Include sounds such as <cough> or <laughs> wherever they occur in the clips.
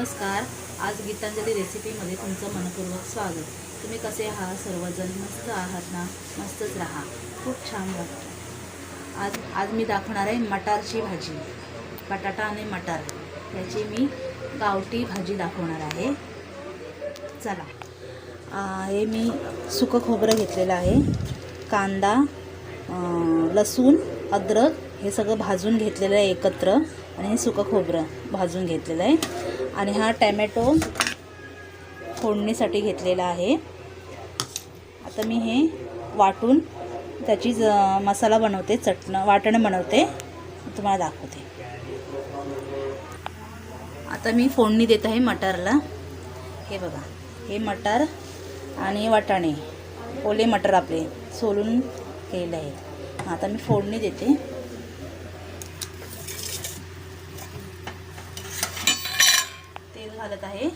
नमस्कार. आज गीतांजली रेसिपीमध्ये तुमचं मनपूर्वक स्वागत. तुम्ही कसे आहात? सर्वजण मस्त आहात ना? मस्तच राहा. खूप छान वाटतं. आज आज मी दाखवणार आहे मटारची भाजी. बटाटा आणि मटार. याची मी गावठी भाजी दाखवणार आहे. चला. हे मी सुकं खोबरं घेतलेलं आहे. कांदा लसूण अद्रक हे सगळं भाजून घेतलेलं आहे एकत्र. आणि हे सुकं खोबरं भाजून घेतलेलं आहे. आणि हा टॅमॅटो फोडणीसाठी घेतलेला आहे. आता मी हे वाटून त्याची ज मसाला बनवते चटणं वाटणं बनवते. तुम्हाला दाखवते. आता मी फोडणी देत आहे मटारला. हे बघा हे मटार आणि वाटाणे. ओले मटर आपले सोलून केलेले आहेत. आता मी फोडणी देते. करत आहे.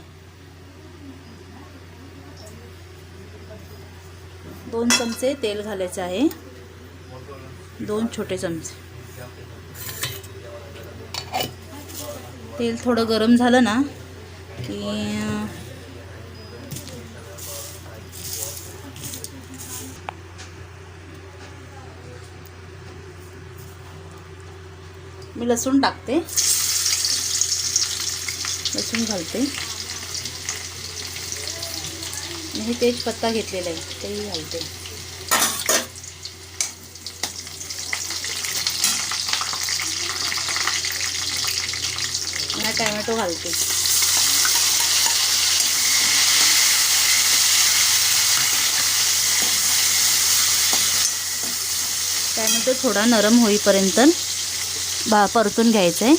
दोन चमचे तेल घालायचे आहे. दोन छोटे चमचे. तेल थोडं गरम झालं ना की मी लसूण टाकते. लसूण घालते. आणि हे तेजपत्ता घेतलेला आहे तेही घालते. आणि टॅमॅटो घालते. टॅमॅटो थोडा नरम होईपर्यंत बा परतून घ्यायचं आहे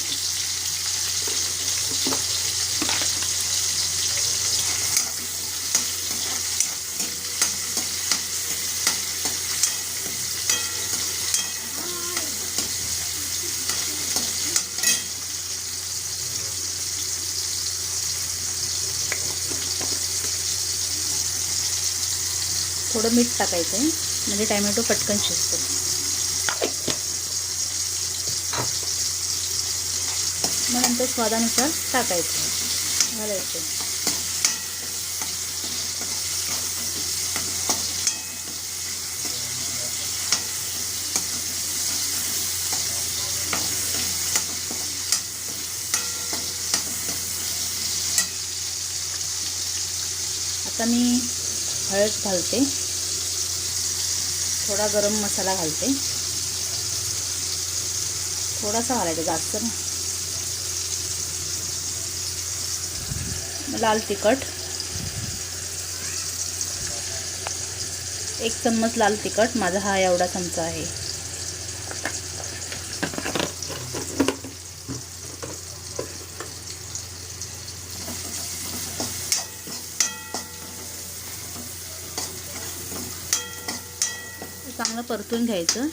थोडं मीठ टाकायचं आहे. म्हणजे टॅमॅटो पटकन शिजतो. मग नंतर स्वादानुसार टाकायचं घालायचं आता मी हळद घालते. थोडा गरम मसाला घालते. थोडासा घालायचा जास्त ना लाल तिखट. एक चम्मच लाल तिखट. माझा हा एवढा चमचा आहे. चांगलं परतून घ्यायचं.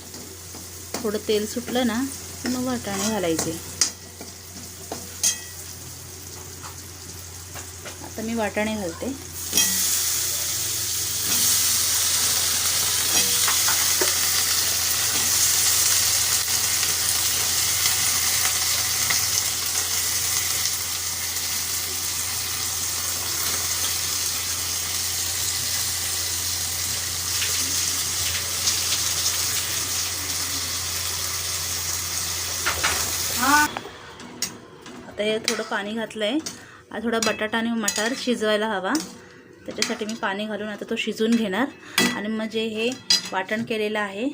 थोडं तेल सुटलं ना की मग वाटाणे घालायचे. आता मी वाटाणे घालते. आता हे थोडं पाणी घातलं आहे आता थोडा बटाटा आणि मटार शिजवायला हवा. त्याच्यासाठी मी पाणी घालून आता तो शिजून घेणार. आणि मग जे हे वाटण केलेलं आहे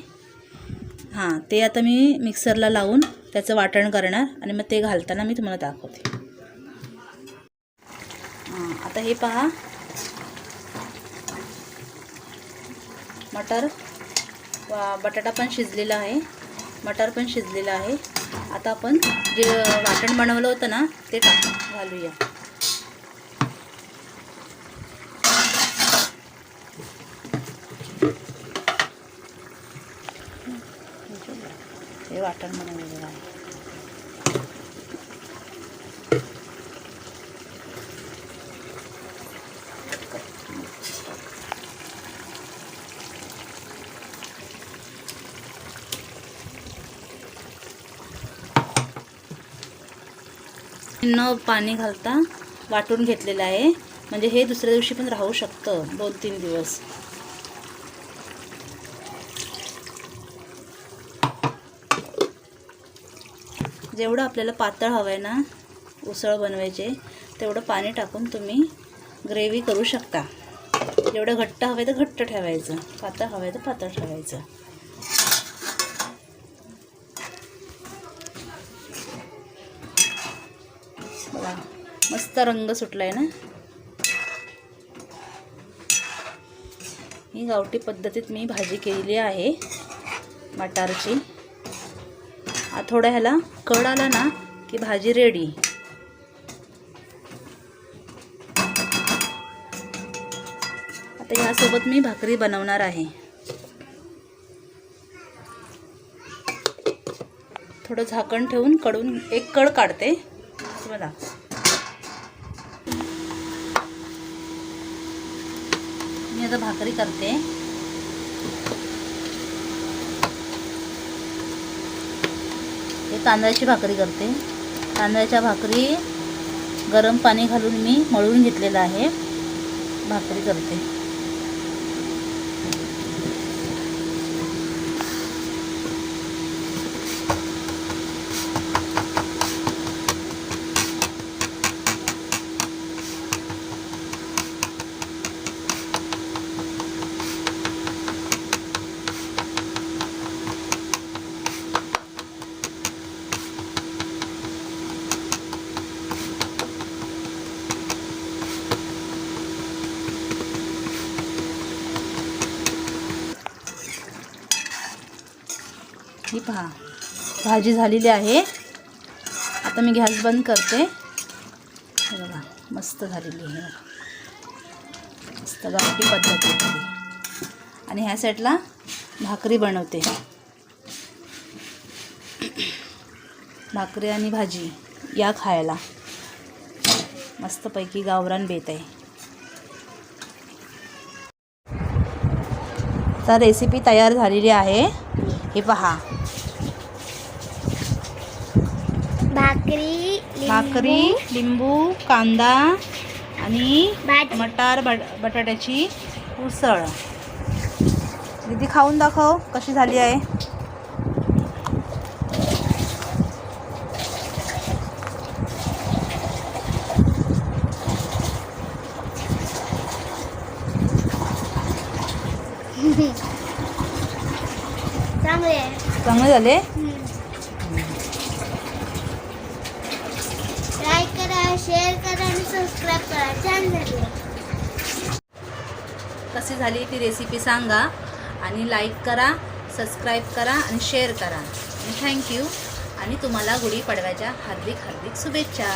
हां ते आता मी मिक्सरला लावून त्याचं वाटण करणार आणि मग ते घालताना मी तुम्हाला दाखवते. हां आता हे पहा. मटर वा बटाटा पण शिजलेला आहे. मटार पण शिजलेला आहे. आता आपण जे वाटण बनवलं होतं ना ते टाक घालूया. हे वाटण बनवलेलं आहे. न पाणी घालता वाटून घेतलेलं आहे. म्हणजे हे दुसऱ्या दिवशी पण राहू शकतं दोन तीन दिवस. जेवढं आपल्याला पातळ हवं आहे ना उसळ बनवायचे तेवढं पाणी टाकून तुम्ही ग्रेव्ही करू शकता. जेवढं घट्ट हवं आहे तर घट्ट ठेवायचं पातळ हवं आहे तर पातळ ठेवायचं. पहा मस्त रंग सुटला आहे ना? ही गावठी पद्धतीत मी भाजी केलेली आहे मटारची. थोड्या थोडा ह्याला कड आला ना की भाजी रेडी आता ह्यासोबत मी भाकरी बनवणार आहे. थोडं झाकण ठेवून कडून एक कड काढते. बघा. मी आता भाकरी करते. हे तांदळाची भाकरी करते. तांदळाच्या भाकरी गरम पाणी घालून मी मळून घेतलेलं आहे. भाकरी करते. ही पहा भाजी झालेली आहे. आता मी गॅस बंद करते. बघा मस्त झालेली आहे. मस्त गावठी पद्धत आणि ह्या साईडला भाकरी बनवते. भाकरी आणि भाजी या खायला. मस्तपैकी गावरान बेत आहे. तर रेसिपी तयार झालेली आहे. हे पहा. भाकरी लिंबू, भाकरी लिंबू. कांदा आणि. मटार बट बटाट्याची उसळ. दीदी खाऊन दाखव कशी झाली आहे. <laughs> चांगले आहे. चांगले झाले लाईक करा शेअर करा आणि सबस्क्राईब करा छान कशी झाली ती रेसिपी सांगा आणि लाईक करा सबस्क्राईब करा आणि शेअर करा. आणि थँक्यू आणि तुम्हाला गुढीपाडव्याच्या हार्दिक हार्दिक शुभेच्छा.